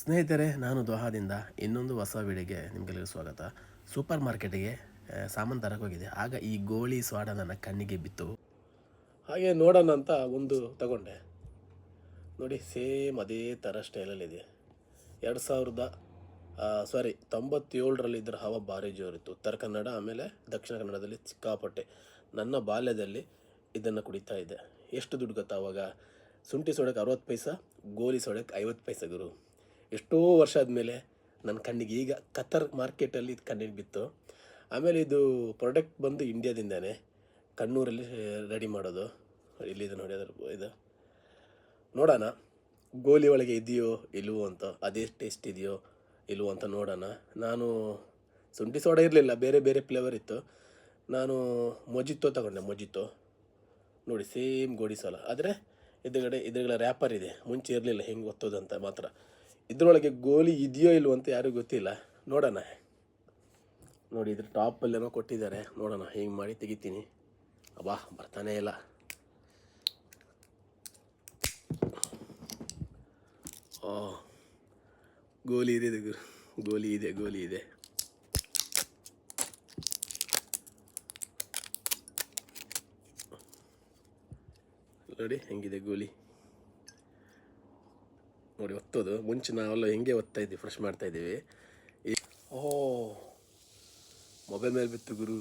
ಸ್ನೇಹಿತರೆ, ನಾನು ದೋಹಾದಿಂದ ಇನ್ನೊಂದು ಹೊಸ ವಿಡಿಯೋಗೆ ನಿಮಗೆಲ್ಲರಿಗೂ ಸ್ವಾಗತ. ಸೂಪರ್ ಮಾರ್ಕೆಟಿಗೆ ಸಾಮಾನು ತರಕ್ಕೆ ಹೋಗಿದೆ ಆಗ ಈ ಗೋಳಿ ಸ್ವಾಡ ನನ್ನ ಕಣ್ಣಿಗೆ ಬಿತ್ತು. ಹಾಗೆ ನೋಡೋಣ ಅಂತ ಒಂದು ತಗೊಂಡೆ. ನೋಡಿ, ಸೇಮ್ ಅದೇ ಥರ ಸ್ಟೈಲಲ್ಲಿದೆ ಎರಡು ಸಾವಿರದ ಸಾರಿ ತೊಂಬತ್ತೇಳರಲ್ಲಿ ಇದರ ಹವಾ ಭಾರಿ ಜೋರಿತ್ತು. ಉತ್ತರ ಕನ್ನಡ, ಆಮೇಲೆ ದಕ್ಷಿಣ ಕನ್ನಡದಲ್ಲಿ ಸಿಕ್ಕಾಪಟ್ಟೆ. ನನ್ನ ಬಾಲ್ಯದಲ್ಲಿ ಇದನ್ನು ಕುಡಿತಾ ಇದ್ದೆ. ಎಷ್ಟು ದುಡ್ಡು ಗೊತ್ತಾ ಅವಾಗ? ಶುಂಠಿ ಸೋಡಕ್ಕೆ ಅರವತ್ತು ಪೈಸ, ಗೋಲಿ ಸೋಡಕ್ಕೆ ಐವತ್ತು ಪೈಸೆ ಗುರು. ಎಷ್ಟೋ ವರ್ಷ ಆದಮೇಲೆ ನನ್ನ ಕಣ್ಣಿಗೆ ಈಗ ಕತರ್ ಮಾರ್ಕೆಟಲ್ಲಿ ಇದು ಕಣ್ಣಿಗೆ ಬಿತ್ತು. ಆಮೇಲೆ ಇದು ಪ್ರಾಡಕ್ಟ್ ಬಂದು ಇಂಡಿಯಾದಿಂದಾನೆ ಕಣ್ಣೂರಲ್ಲಿ ರೆಡಿ ಮಾಡೋದು. ಇಲ್ಲಿದೆ ನೋಡಿ ಅದರ ಇದು. ನೋಡೋಣ, ಗೋಲಿ ಒಳಗೆ ಇದೆಯೋ ಇಲ್ವೋ ಅಂತ, ಅದೇ ಟೇಸ್ಟ್ ಇದೆಯೋ ಇಲ್ವೋ ಅಂತ ನೋಡೋಣ. ನಾನು ಶುಂಠಿ ಸೋಡಾ ಇರಲಿಲ್ಲ, ಬೇರೆ ಬೇರೆ ಫ್ಲೇವರ್ ಇತ್ತು. ನಾನು ಮೊಜಿತ್ತೋ ತಗೊಂಡೆ ಮೊಜಿತ್ತೋ ನೋಡಿ ಸೇಮ್ ಗೋಡಿ ಸಾಲ. ಆದರೆ ಎದುರುಗಡೆ ಎದುರುಗಡೆ ರ್ಯಾಪರ್ ಇದೆ. ಮುಂಚೆ ಇರಲಿಲ್ಲ, ಹೆಂಗೆ ಒತ್ತೋದಂತ ಮಾತ್ರ. ಇದರೊಳಗೆ ಗೋಲಿ ಇದೆಯೋ ಇಲ್ವೋ ಅಂತ ಯಾರಿಗೂ ಗೊತ್ತಿಲ್ಲ. ನೋಡೋಣ. ನೋಡಿ, ಇದ್ರ ಟಾಪಲ್ಲೇನೋ ಕೊಟ್ಟಿದ್ದಾರೆ. ನೋಡೋಣ, ಹಿಂಗೆ ಮಾಡಿ ತೆಗಿತೀನಿ. ಅಬ್ಬಾ, ಬರ್ತಾನೇ ಇಲ್ಲ. ಓ, ಗೋಲಿ ಇದೆ. ಗೋಲಿ ಇದೆ ಗೋಲಿ ಇದೆ. ನೋಡಿ, ಹೆಂಗಿದೆ ಗೋಲಿ. ನೋಡಿ, ಒತ್ತೋದು. ಮುಂಚೆ ನಾವೆಲ್ಲ ಹೆಂಗೆ ಒತ್ತಾ ಇದ್ದೀವಿ ಫ್ರೆಶ್ ಮಾಡ್ತಾ ಇದ್ದೀವಿ. ಓ, ಮೊಬೈಲ್ ಮೇಲೆ ಬಿತ್ತು ಗುರು.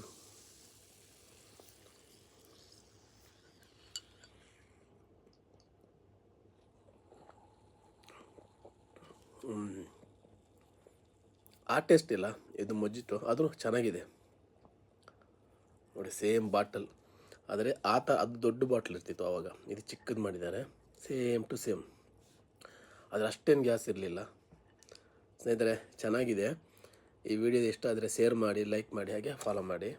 ಆ ಟೇಸ್ಟ್ ಇಲ್ಲ. ಇದು ಮೊಜ್ಜಿಟ್ಟು, ಆದರೂ ಚೆನ್ನಾಗಿದೆ. ನೋಡಿ ಸೇಮ್ ಬಾಟಲ್ ಆದರೆ ಆತ, ಅದು ದೊಡ್ಡ ಬಾಟಲ್ ಇರ್ತಿತ್ತು ಆವಾಗ ಇದು ಚಿಕ್ಕದು ಮಾಡಿದ್ದಾರೆ. ಸೇಮ್ ಟು ಸೇಮ್ ಆದರೆ ಅಷ್ಟೇನು ಗ್ಯಾಸ್ ಇರಲಿಲ್ಲ. ಸ್ನೇಹಿತರೆ, ಚೆನ್ನಾಗಿದೆ. ಈ ವಿಡಿಯೋ ಇಷ್ಟ ಆದರೆ ಶೇರ್ ಮಾಡಿ ಲೈಕ್ ಮಾಡಿ, ಹಾಗೆ ಫಾಲೋ ಮಾಡಿ.